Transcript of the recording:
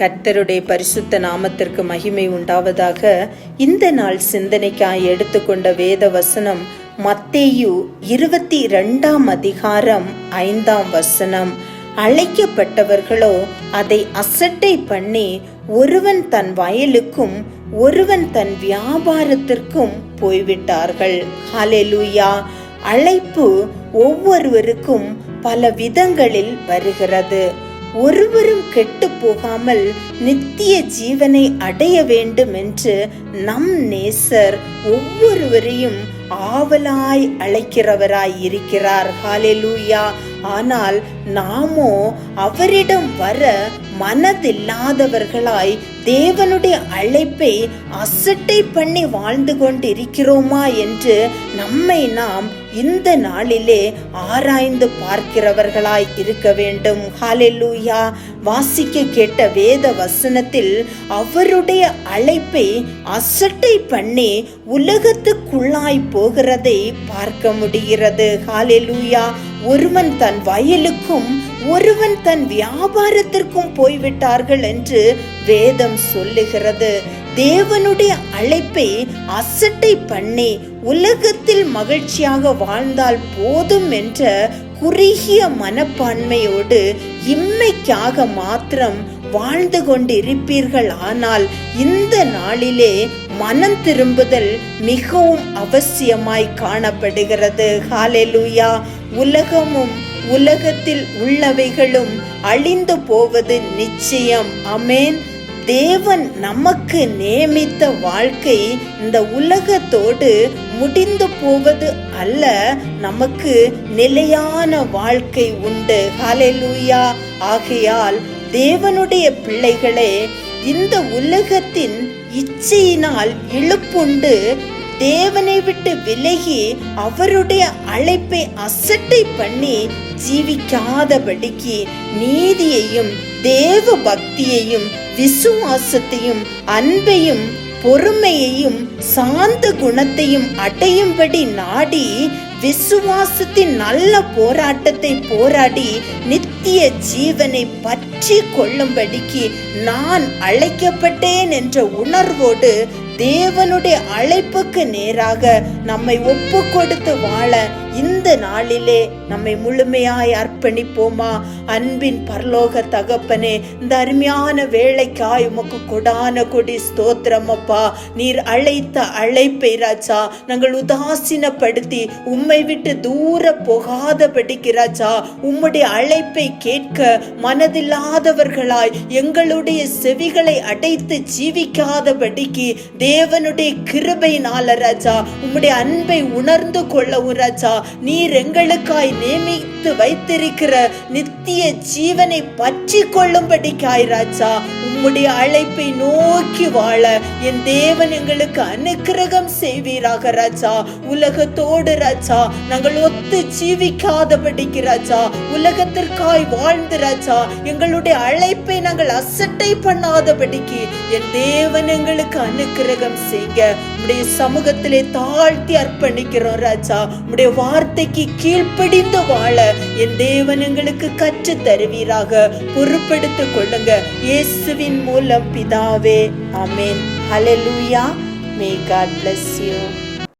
கர்த்தருடைய பரிசுத்த நாமத்திற்கு மகிமை உண்டாவதாக இந்த நாள் சிந்தனைக்காய் எடுத்துக்கொண்ட வேத வசனம் மத்தேயு இருபத்தி ரெண்டாம் அதிகாரம் ஐந்தாம் வசனம். அழைக்கப்பட்டவர்களோ அதை அசட்டை பண்ணி ஒருவன் தன் வயலுக்கும் ஒருவன் தன் வியாபாரத்திற்கும் போய்விட்டார்கள். ஹலெலுயா அழைப்பு ஒவ்வொருவருக்கும் பல விதங்களில் வருகிறது. ஒருவரும் கெட்டு போகாமல் நித்திய ஜீவனை அடைய வேண்டும் என்று நம் நேசர் ஒவ்வொருவரையும் ஆவலாய் அழைக்கிறவராய் இருக்கிறார். ஹalleluya. ஆனால் நாமோ அவரிடம் வர மனதில்லாதவர்களாய் தேவனுடைய அழைப்பை அசட்டை பண்ணி வாழ்ந்து கொண்டிருக்கிறோமா என்று நம்மை நாம் இந்த நாளிலே ஆராய்ந்து பார்க்கிறவர்களாய் இருக்க வேண்டும். ஹாலெல்லூயா வாசிக்க கேட்ட வேத வசனத்தில் அவருடைய அழைப்பை அசட்டை பண்ணி உலகத்துக்குள்ளாய் போகிறதை பார்க்க முடிகிறது. ஹாலெல்லூயா ஒருவன் தன் வயலுக்கும் ஒருவன் தன் வியாபாரத்திற்கும் போய்விட்டார்கள் என்று வேதம் சொல்லுகிறது. தேவனுடைய அழைப்பை அசட்டை பண்ணி உலகத்தில் மகிழ்ச்சியாக வாழ்ந்தால் போதும் என்ற குறுகிய மனப்பான்மையோடு இம்மைக்காக மாத்திரம் வாழ்ந்து கொண்டிருப்பீர்கள். ஆனால் இந்த நாளிலே மனம் திரும்புதல் மிகவும் அவசியமாய் காணப்படுகிறது. ஹalleluya. உலகமும் உலகத்தில் உள்ளவைகளும் அழிந்து போவது நிச்சயம். அமேன் தேவன் நமக்கு நியமித்த வாழ்க்கை இந்த உலகத்தோடு முடிந்து போவது அல்ல. நமக்கு நிலையான வாழ்க்கை உண்டு. ஹலெலூயா ஆகையால் தேவனுடைய பிள்ளைகளே இந்த உலகத்தின் இச்சையினால் இழுப்புண்டு தேவனை விட்டு விலகி அவருடைய அழைப்பை அசட்டை பண்ணி ஜீவிக்காதபடிக்கு நீதியையும் தேவ பக்தியையும் விசுவாசத்தையும் அன்பையும் பொறுமையையும் சாந்த குணத்தையும் அடையும்படி நாடி விசுவாசத்தின் நல்ல போராட்டத்தை போராடி நித்திய ஜீவனை பற்றி கொள்ளும்படிக்கு நான் அழைக்கப்பட்டேன் என்ற உணர்வோடு தேவனுடைய அழைப்புக்கு நேராக நம்மை ஒப்பு கொடுத்து வாழ இந்த நாளிலே நம்மை முழுமையாய் அர்ப்பணிப்போமா? அன்பின் பரலோக தகப்பனே இந்த அருமையான வேலைக்காய் உமக்கு கொடான கொடி ஸ்தோத்திரம் அப்பா. நீர் அழைத்த அழைப்பை ராஜா நாங்கள் உதாசீனப்படுத்தி உம்மை விட்டு தூர போகாதபடிக்கு ராஜா உம்முடைய அழைப்பை கேட்க மனதில்லாதவர்களாய் எங்களுடைய செவிகளை அடைத்து ஜீவிக்காதபடிக்கு தேவனுடைய கிருபையினால ராஜா உம்முடைய அன்பை உணர்ந்து கொள்ளவும் ராஜா. நீர் எங்களுக்காய் நியமித்து வைத்திருக்கிற நித்திய ஜீவனை பற்றி கொள்ளும்படிக்காய் ராஜா. உம்முடைய அழைப்பை நோக்கி வாழ என் தேவன் எங்களுக்கு அனுக்கிரகம் செய்வீராக ராஜா. உலகத்தோடு ராஜா நாங்கள் ஒத்து ஜீவிக்காதபடிக்கு ராஜா. உலகத்திற்காய் வாழ்ந்து ராஜா எங்களுடைய அழைப்பை நாங்கள் அசட்டை பண்ணாதபடிக்கு என் தேவன் எங்களுக்கு அபிஷேகம் செய்யுங்க. உடைய சமூகத்திலே தாழ்த்தி அர்ப்பணிக்கிறோம் ராஜா. உடைய வார்த்தைக்கு கீழ்ப்படிந்து வாழ என் தேவன் எங்களுக்கு கற்று தருவீராக. பொறுப்படுத்திக் கொள்ளுங்க. இயேசுவின் மூலம் பிதாவே. Amen hallelujah may God bless you